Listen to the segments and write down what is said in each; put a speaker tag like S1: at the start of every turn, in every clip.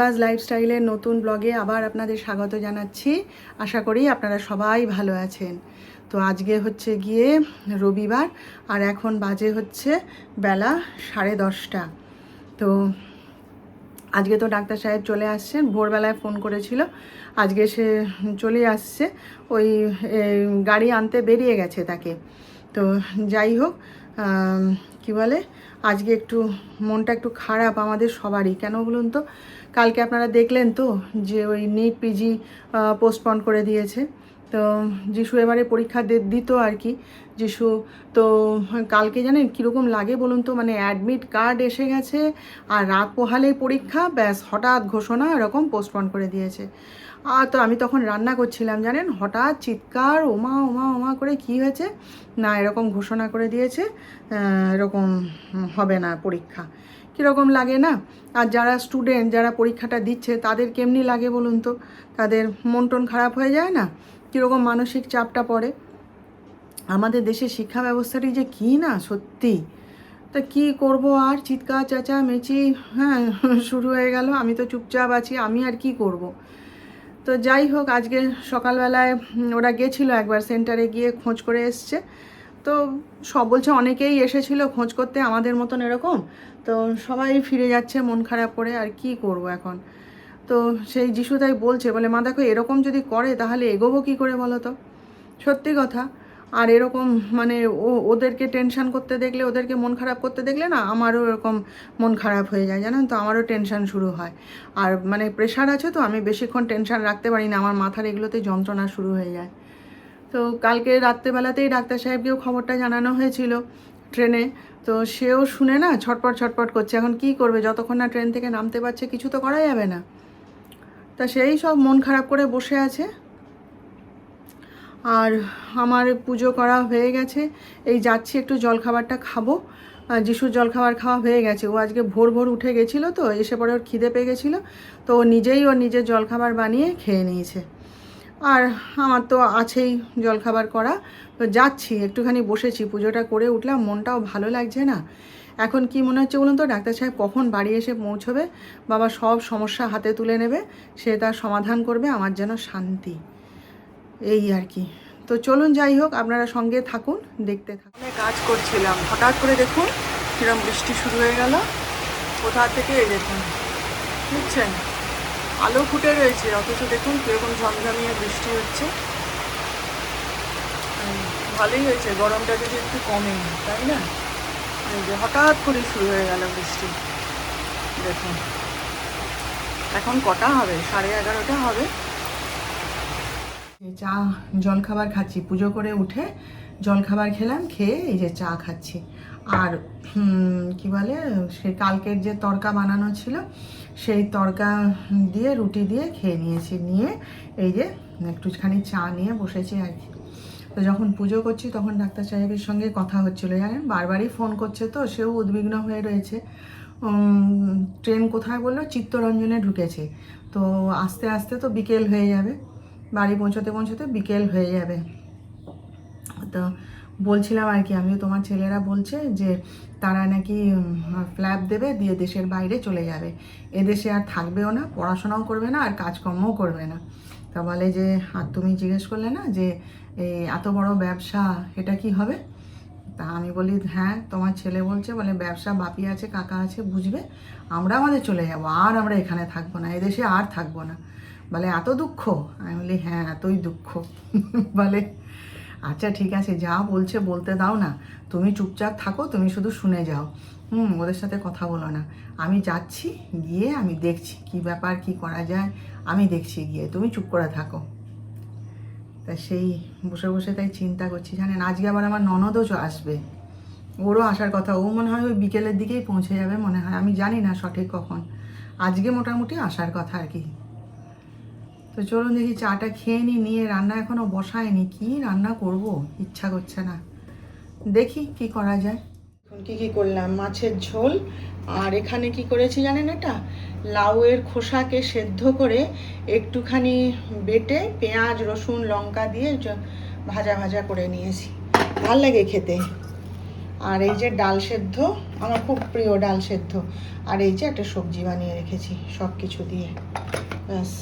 S1: পূর্বাজ লাইফস্টাইলের নতুন ব্লগে আবার আপনাদের স্বাগত জানাচ্ছি। আশা করি আপনারা সবাই ভালো আছেন। তো আজকে হচ্ছে গিয়ে রবিবার, আর এখন বাজে হচ্ছে বেলা সাড়ে দশটা। তো আজকে তো ডাক্তার সাহেব চলে আসছেন, ভোরবেলায় ফোন করেছিল। আজকে সে চলে আসছে, ওই গাড়ি আনতে বেরিয়ে গেছে তাকে। তো যাই হোক কি বলে, আজকে একটু মনটা একটু খারাপ আমাদের সবারই। কেন বলুন তো? কালকে আপনারা দেখলেন তো যে ওই নিট পিজি পোস্টপন করে দিয়েছে। তো যিশু এবারে পরীক্ষা দিত আর কি। যিশু, তো কালকে জানেন কীরকম লাগে বলুন তো? মানে অ্যাডমিট কার্ড এসে গেছে আর রাত পোহালেই পরীক্ষা, ব্যাস হঠাৎ ঘোষণা এরকম পোস্টপন করে দিয়েছে। আর তো আমি তখন রান্না করছিলাম জানেন? হঠাৎ চিৎকার, ওমা ওমা ওমা করে কি হয়েছে? না, এরকম ঘোষণা করে দিয়েছে এরকম হবে না পরীক্ষা। কীরকম লাগে না? আর যারা স্টুডেন্ট যারা পরীক্ষাটা দিচ্ছে, তাদের কেমনি লাগে বলুন তো? তাদের মন টন খারাপ হয়ে যায় না? কীরকম মানসিক চাপটা পড়ে? আমাদের দেশের শিক্ষা ব্যবস্থাটি যে কী না সত্যি? তা কি করব আর? চিৎকার চেঁচা মেচি হ্যাঁ শুরু হয়ে গেল। আমি তো চুপচাপ আছি, আমি আর কি করব। তো যাই হোক, আজকে সকালবেলায় ওরা গেছিল একবার সেন্টারে গিয়ে খোঁজ করে এসছে। তো সব বলছে, অনেকেই এসেছিল খোঁজ করতে, আমাদের মতন এরকম? তো সবাই ফিরে যাচ্ছে মন খারাপ করে, আর কি করব এখন? তো সেই যিশু তাই বলছে, বলে, মা, দেখো, এরকম যদি করে, তাহলে এগোবো কী করে বলো তো? সত্যি কথা, আর এরকম মানে ও, ওদেরকে টেনশন করতে দেখলে, ওদেরকে মন খারাপ করতে দেখলে না, আমারও এরকম মন খারাপ হয়ে যায়, জানেন তো? আমারও টেনশন শুরু হয়। আর মানে প্রেশার আছে তো, আমি বেশিক্ষণ টেনশন রাখতে পারি না, আমার মাথার এগুলোতে যন্ত্রণা শুরু হয়ে যায়। তো কালকে রাত্রেবেলাতেই ডাক্তার সাহেবকেও খবরটা জানানো হয়েছিল ট্রেনে, তো সেও শুনে না ছটপট ছটপট করছে, এখন কি করবে? যতক্ষণ না ট্রেন থেকে নামতে পারছে, কিছু তো করা যাবে না। তা সেই সব মন খারাপ করে বসে আছে। আর আমার পুজো করা হয়ে গেছে। এই যাচ্ছি একটু জলখাবারটা খাব। যিশুর জলখাবার খাওয়া হয়ে গেছে। ও আজকে ভোর ভোর উঠে গেছিল তো, এসে পরে ওর খিদে পেয়ে গেছিল। তো ও নিজেই ওর নিজের জলখাবার বানিয়ে খেয়ে নিয়েছে। আর আমার তো আছেই জলখাবার করা। তো যাচ্ছি, একটুখানি বসেছি, পুজোটা করে উঠলাম, মনটাও ভালো লাগছে না। এখন কি মনে হচ্ছে বলুন তো, ডাক্তার সাহেব কখন বাড়ি এসে পৌঁছবে? বাবা সব সমস্যা হাতে তুলে নেবে, সে তার সমাধান করবে, আমার যেন শান্তি। এই আর কি। তো চলুন যাই হোক, আপনারা সঙ্গে থাকুন, দেখতে থাকুন। কাজ করছিলাম। হঠাৎ করে দেখুন, কিরম বৃষ্টি শুরু হয়ে গেল। কোথা থেকে দেখুন, বুঝছেন? আলো ফুটে রয়েছে, অথচ দেখুন কীরকম ঝমঝমিয়ে বৃষ্টি হচ্ছে। ভালোই হয়েছে, গরমটা যদি একটু কমে, তাই না? এই যে হঠাৎ করে শুরু হয়ে গেল বৃষ্টি। দেখুন, এখন কটা হবে? সাড়ে এগারোটা হবে। চা, জলখাবার খাচ্ছি। পুজো করে উঠে জলখাবার খেলাম, খেয়ে এই যে চা খাচ্ছি। আর কি বলে, সে কালকের যে তরকা বানানো ছিল, সেই তরকা দিয়ে রুটি দিয়ে খেয়ে নিয়েছি। নিয়ে এই যে একটুখানি চা নিয়ে বসেছি আর কি। তো যখন পুজো করছি, তখন ডাক্তার সাহেবের সঙ্গে কথা হচ্ছিল। জানেন, বারবারই ফোন করছে তো, সেও উদ্বিগ্ন হয়ে রয়েছে। ট্রেন কোথায় বলল? চিত্তরঞ্জনে ঢুকেছে। তো আস্তে আস্তে তো বিকেল হয়ে যাবে। বাড়ি পৌঁছতে পৌঁছতে বিকেল হয়ে যাবে। তো বলছিলাম আর কি, আমিও তোমার ছেলেরা বলছে যে তারা নাকি ফ্ল্যাপ দেবে দিয়ে দেশের বাইরে চলে যাবে। এদেশে আর থাকবেও না, পড়াশোনাও করবে না আর কাজকর্মও করবে না। তা বলে যে, আর তুমি জিজ্ঞেস করলে না যে এত বড় ব্যবসা, এটা কি হবে? তা আমি বলি হ্যাঁ তোমার ছেলে বলছে, বলে, ব্যবসা বাপি আছে, কাকা আছে, বুঝবে। আমরা আমাদের চলে যাব, আর আমরা এখানে থাকব না, এদেশে আর থাকব না। বলে, এত দুঃখ? আমি বলি হ্যাঁ এতই দুঃখ। বলে আচ্ছা ঠিক আছে, যা বলছে বলতে দাও না। তুমি চুপচাপ থাকো, তুমি শুধু শুনে যাও। হুম, ওদের সাথে কথা বলো না। আমি যাচ্ছি, গিয়ে আমি দেখছি কি ব্যাপার, কি করা যায়। আমি দেখছি গিয়ে, তুমি চুপ করে থাকো। তা সেই বসে বসে তাই চিন্তা করছি, জানেন, আজকে আবার আমার ননদও আসবে। ওরও আসার কথা, ও মনে হয় ওই বিকেলের দিকেই পৌঁছে যাবে মনে হয়, আমি জানি না সঠিক কখন। আজকে মোটামুটি আসার কথা আর কি। তো চলুন দেখি চাটা খেয়ে নি, নিয়ে রান্না এখনও বসায়নি। কি রান্না করব? ইচ্ছা করছে না। দেখি কি করা যায়। কি কি করলাম? মাছের ঝোল আর এখানে কি করেছি জানেন এটা? লাউয়ের খোসাকে সেদ্ধ করে একটুখানি বেটে পেঁয়াজ, রসুন, লঙ্কা দিয়ে ভাজা ভাজা করে নিয়েছি। ভালো লাগে খেতে। আর এই যে ডাল সেদ্ধ, আমার খুব প্রিয় ডাল সেদ্ধ। আর এই যে একটা সবজি বানিয়ে রেখেছি সব কিছু দিয়ে। ব্যাস।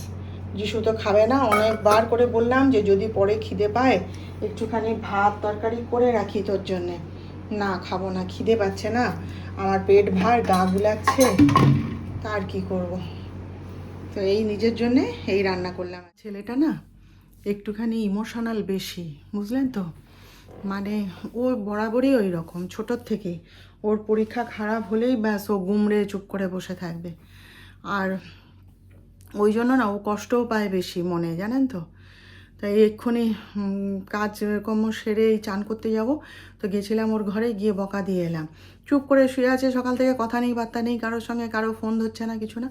S1: যিশু তো খাবে না, অনেকবার করে বললাম যে যদি পরে খিদে পায়, একটুখানি ভাত তরকারি করে রাখি তোর জন্যে। না, খাব না, খিদে পাচ্ছে না, আমার পেট ভার, গা গুলাচ্ছে, তার কি করব? তো এই নিজের জন্যে এই রান্না করলাম। ছেলেটা না একটুখানি ইমোশনাল বেশি, বুঝলেন তো? মানে ও বরাবরই ওই রকম, ছোটোর থেকে। ওর পরীক্ষা খারাপ হলেই ব্যাস ও গুমড়ে চুপ করে বসে থাকবে। আর ওই জন্য না ও কষ্টও পায় বেশি মনে জানেন তো? তাই এক্ষুনি উম, কাজ কর্ম সেরে এই চান করতে যাব। তো গেছিলাম ওর ঘরে গিয়ে বকা দিয়ে এলাম। চুপ করে শুয়ে আছে সকাল থেকে কথা নেই বার্তা নেই কারোর সঙ্গে কারও ফোন ধরছে না কিছু না।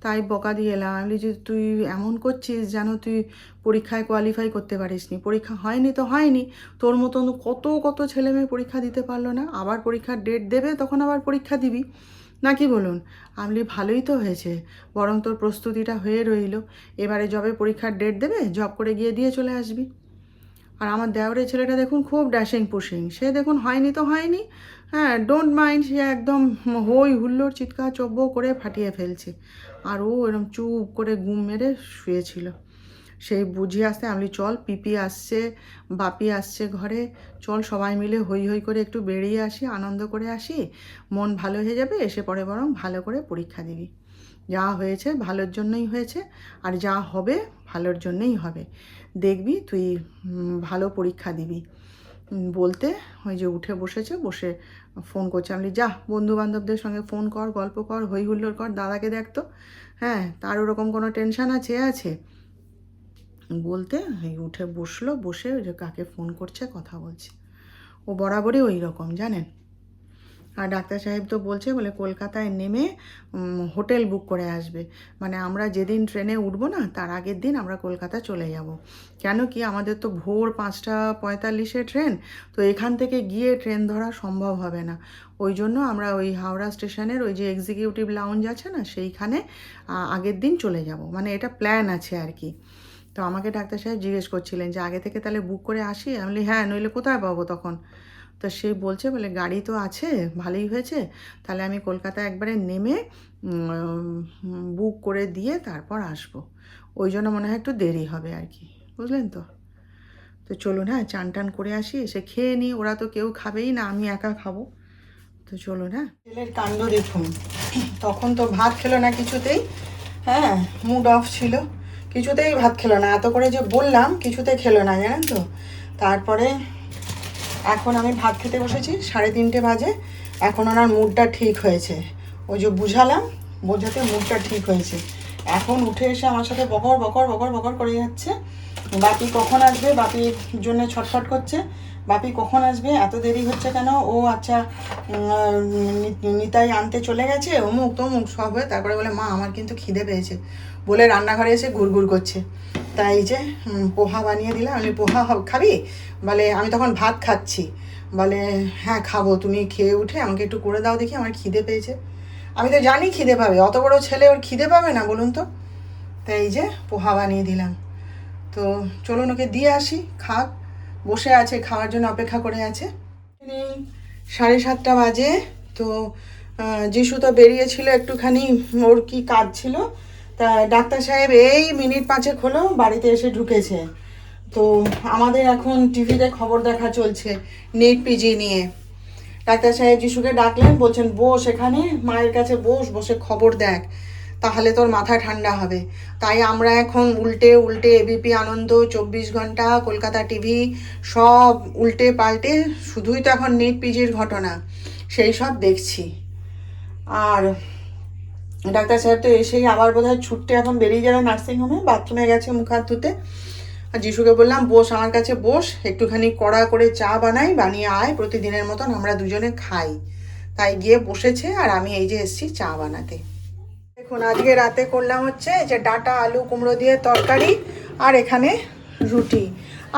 S1: তাই বকা দিয়ে এলাম। আমি যে তুই এমন করছিস যেন তুই পরীক্ষায় কোয়ালিফাই করতে পারিসনি। পরীক্ষা হয়নি তো হয়নি। তোর মতন কত কত ছেলে মেয়ে পরীক্ষা দিতে পারল না। আবার পরীক্ষার ডেট দেবে তখন আবার পরীক্ষা দিবি। নাকি বলুন? আমি বলি, ভালোই তো হয়েছে। বরং তোর প্রস্তুতিটা হয়ে রইল। এবারে জবে পরীক্ষার ডেট দেবে জব করে গিয়ে দিয়ে চলে আসবি। আর আমার দেওরের ছেলেটা দেখুন খুব ড্যাশিং পুশিং সে দেখুন হয়নি তো হয়নি। হ্যাঁ ডোন্ট মাইন্ড সে একদম হই হুল্লোড় চিৎকার চব্য করে ফাটিয়ে ফেলছে। আর ও এরকম চুপ করে গুম মেরে শুয়েছিল। সেই বুঝিয়ে আসতে আমি চল, পিপি আসছে, বাপি আসছে ঘরে, চল সবাই মিলে হই হই করে একটু বেরিয়ে আসি, আনন্দ করে আসি, মন ভালো হয়ে যাবে, এসে পরে বরং ভালো করে পরীক্ষা দিবি। যা হয়েছে ভালোর জন্যই হয়েছে, আর যা হবে ভালোর জন্যই হবে। দেখবি তুই ভালো পরীক্ষা দিবি। বলতে ওই যে উঠে বসেছে, বসে ফোন করছে। আমি যা বন্ধু বান্ধবদের সঙ্গে ফোন কর, গল্প কর হই হুল্লোড় কর, দাদাকে দেখতো হ্যাঁ তার ওরকম কোনো টেনশন আছে আছে। বলতে উঠে বসল, বসে ওই যে কাকে ফোন করছে কথা বলছে। ও বরাবরই ওই রকম, জানেন? আর ডাক্তার সাহেব তো বলছে বলে কলকাতায় নেমে হোটেল বুক করে আসবে। মানে আমরা যেদিন ট্রেনে উঠবো না, তার আগের দিন আমরা কলকাতা চলে যাব। কেন কি আমাদের তো ভোর পাঁচটা পঁয়তাল্লিশে ট্রেন, তো এখান থেকে গিয়ে ট্রেন ধরা সম্ভব হবে না। ওই জন্য আমরা ওই হাওড়া স্টেশনের ওই যে এক্সিকিউটিভ লাউঞ্জ আছে না, সেইখানে আগের দিন চলে যাব। মানে এটা প্ল্যান আছে আর কি। তো আমাকে ডাক্তার সাহেব জিজ্ঞেস করছিলেন যে, আগে থেকে তাহলে বুক করে আসি? আমি বলি হ্যাঁ নইলে কোথায় পাবো তখন? তো সে বলছে, বলে গাড়ি তো আছে, ভালোই হয়েছে। তাহলে আমি কলকাতা একবারে নেমে বুক করে দিয়ে তারপর আসব। ওই জন্য মনে হয় একটু দেরি হবে আর কি। বুঝলেন তো? তো চলুন হ্যাঁ চান টান করে আসি, এসে খেয়ে নিই। ওরা তো কেউ খাবেই না, আমি একা খাব। তো চলুন হ্যাঁ। ছেলের কাণ্ড দেখুন। তখন তো ভাত খেলো না কিছুতেই। হ্যাঁ মুড অফ ছিল। কিছুতেই ভাত খেলো না। এত করে যে বললাম, কিছুতে খেলো না, জানেন তো? তারপরে এখন আমি ভাত খেতে বসেছি, সাড়ে তিনটে বাজে। এখন ওনার মুডটা ঠিক হয়েছে। ওই যে বুঝালাম, বোঝাতে মুডটা ঠিক হয়েছে। এখন উঠে এসে আমার সাথে বকর বকর বকর বকর করে যাচ্ছে। বাপি কখন আসবে? বাপির জন্য ছটফট করছে। বাপি কখন আসবে? এত দেরি হচ্ছে কেন? ও আচ্ছা নিতাই আনতে চলে গেছে? অমুক তমুক সব হয়ে তারপরে বলে, মা, আমার কিন্তু খিদে পেয়েছে। বলে রান্নাঘরে এসে গুড় করছে। তাই যে পোহা বানিয়ে দিলাম। আমি, পোহা খাবি? বলে, আমি তখন ভাত খাচ্ছি। বলে হ্যাঁ খাব। তুমি খেয়ে উঠে আমাকে একটু করে দাও দেখি, আমার খিদে পেয়েছে। আমি তো জানি খিদে পাবে। অত বড় ছেলে ওর খিদে পাবে না, বলুন তো? তাই যে, পোহা বানিয়ে দিলাম। তো চলুন ওকে দিয়ে আসি, খাক। বসে আছে, খাওয়ার জন্য অপেক্ষা করে আছে। সাড়ে সাতটা বাজে, তো যিশু তো বেরিয়েছিল একটুখানি, ওর কি কাজ ছিল? তা ডাক্তার সাহেব এই মিনিট পাঁচেক হলো বাড়িতে এসে ঢুকেছে। তো আমাদের এখন টিভিতে খবর দেখা চলছে, নেট পিজি নিয়ে। ডাক্তার সাহেব যিশুকে ডাকলেন, বলছেন, বস এখানে, মায়ের কাছে বস, বসে খবর দেখ। তাহলে তোর মাথা ঠান্ডা হবে। তাই আমরা এখন উল্টে উল্টে এবিপি আনন্দ, চব্বিশ ঘণ্টা, কলকাতা টিভি সব উল্টে পাল্টে, শুধুই তো এখন নেট পিজির ঘটনা, সেই সব দেখছি। আর ডাক্তার সাহেব তো এসেই আবার বোধহয় ছুটতে এখন বেরিয়ে যাবে নার্সিংহোমে, বাথরুমে গেছে মুখ হাত ধুতে। আর যিশুকে বললাম, বস আমার কাছে বস, একটুখানি কড়া করে চা বানাই, বানিয়ে আয়, প্রতিদিনের মতন আমরা দুজনে খাই। তাই গিয়ে বসেছে আর আমি এই যে এসছি চা বানাতে। দেখুন, আজকে রাতে করলাম হচ্ছে যে ডাটা, আলু, কুমড়ো দিয়ে তরকারি আর এখানে রুটি।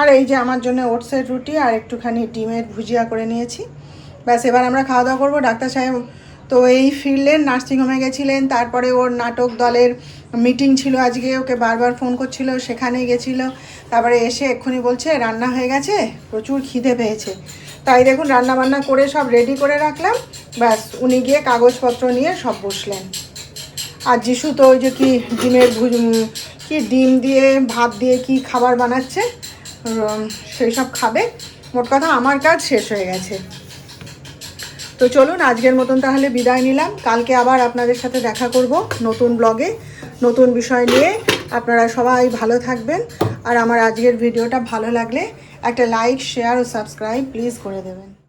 S1: আর এই যে আমার জন্য ওটসের রুটি আর একটুখানি ডিমের ভুজিয়া করে নিয়েছি। ব্যাস, এবার আমরা খাওয়া দাওয়া করব। ডাক্তার সাহেব তো এই ফিরলেন, নার্সিংহোমে গেছিলেন, তারপরে ওর নাটক দলের মিটিং ছিল আজকে, ওকে বারবার ফোন করছিল সেখানে গেছিল। তারপরে এসে এক্ষুনি বলছে, রান্না হয়ে গেছে? প্রচুর খিদে পেয়েছে। তাই দেখুন রান্না বান্না করে সব রেডি করে রাখলাম। ব্যাস, উনি গিয়ে কাগজপত্র নিয়ে সব বসলেন। আর যিশু তো ওই যে কি ডিমের ভুজ কি ডিম দিয়ে ভাত দিয়ে কি খাবার বানাচ্ছে সেই সব খাবে। মোট কথা আমার কাজ শেষ হয়ে গেছে। তো চলুন, আজকের মতন তাহলে বিদায় নিলাম। কালকে আবার আপনাদের সাথে দেখা করব নতুন ব্লগে। নতুন বিষয় নিয়ে। আপনারা সবাই ভালো থাকবেন। আর আমার আজকের ভিডিওটা ভালো লাগলে একটা লাইক, শেয়ার ও সাবস্ক্রাইব প্লিজ করে দেবেন।